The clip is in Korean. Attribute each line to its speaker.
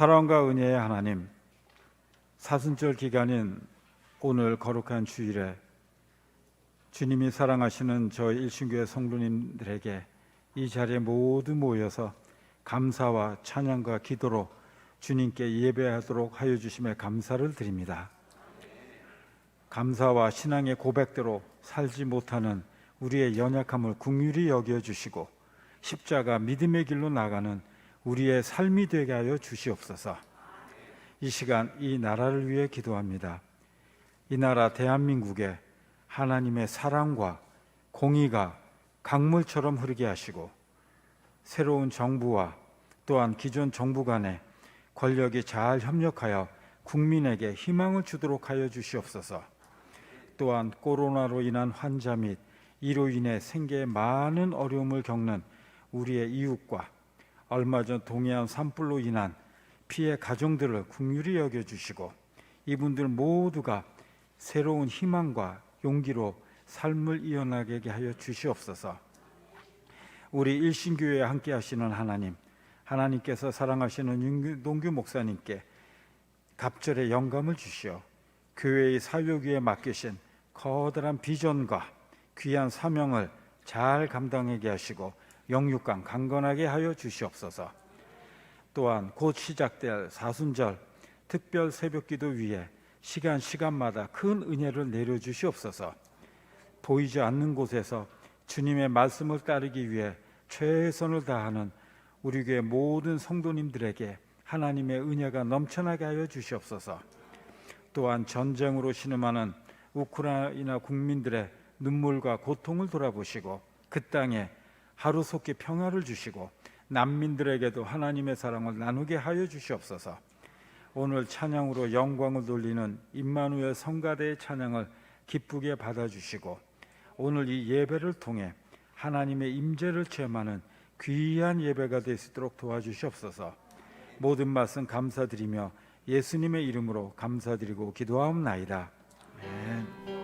Speaker 1: 사랑과 은혜의 하나님, 사순절 기간인 오늘 거룩한 주일에 주님이 사랑하시는 저희 일신교회 성도님들에게 이 자리에 모두 모여서 감사와 찬양과 기도로 주님께 예배하도록 하여 주심에 감사를 드립니다. 감사와 신앙의 고백대로 살지 못하는 우리의 연약함을 궁휼히 여겨 주시고 십자가 믿음의 길로 나가는 우리의 삶이 되게 하여 주시옵소서. 이 시간 이 나라를 위해 기도합니다. 이 나라 대한민국에 하나님의 사랑과 공의가 강물처럼 흐르게 하시고 새로운 정부와 또한 기존 정부 간에 권력이 잘 협력하여 국민에게 희망을 주도록 하여 주시옵소서. 또한 코로나로 인한 환자 및 이로 인해 생계에 많은 어려움을 겪는 우리의 이웃과 얼마 전 동해안 산불로 인한 피해 가정들을 국률이 여겨 주시고 이분들 모두가 새로운 희망과 용기로 삶을 이어나가게 하여 주시옵소서. 우리 일신교회에 함께 하시는 하나님, 하나님께서 사랑하시는 윤동규 목사님께 갑절의 영감을 주시어 교회의 사역 위에 맡기신 커다란 비전과 귀한 사명을 잘 감당하게 하시고 영육간 강건하게 하여 주시옵소서. 또한 곧 시작될 사순절 특별 새벽기도 위에 시간 시간마다 큰 은혜를 내려 주시옵소서. 보이지 않는 곳에서 주님의 말씀을 따르기 위해 최선을 다하는 우리 교회 모든 성도님들에게 하나님의 은혜가 넘쳐나게 하여 주시옵소서. 또한 전쟁으로 신음하는 우크라이나 국민들의 눈물과 고통을 돌아보시고 그 땅에 하루속히 평화를 주시고 난민들에게도 하나님의 사랑을 나누게 하여 주시옵소서. 오늘 찬양으로 영광을 돌리는 임마누엘 성가대의 찬양을 기쁘게 받아 주시고 오늘 이 예배를 통해 하나님의 임재를 체험하는 귀한 예배가 될 수 있도록 도와주시옵소서. 모든 말씀 감사드리며 예수님의 이름으로 감사드리고 기도하옵나이다. 아멘.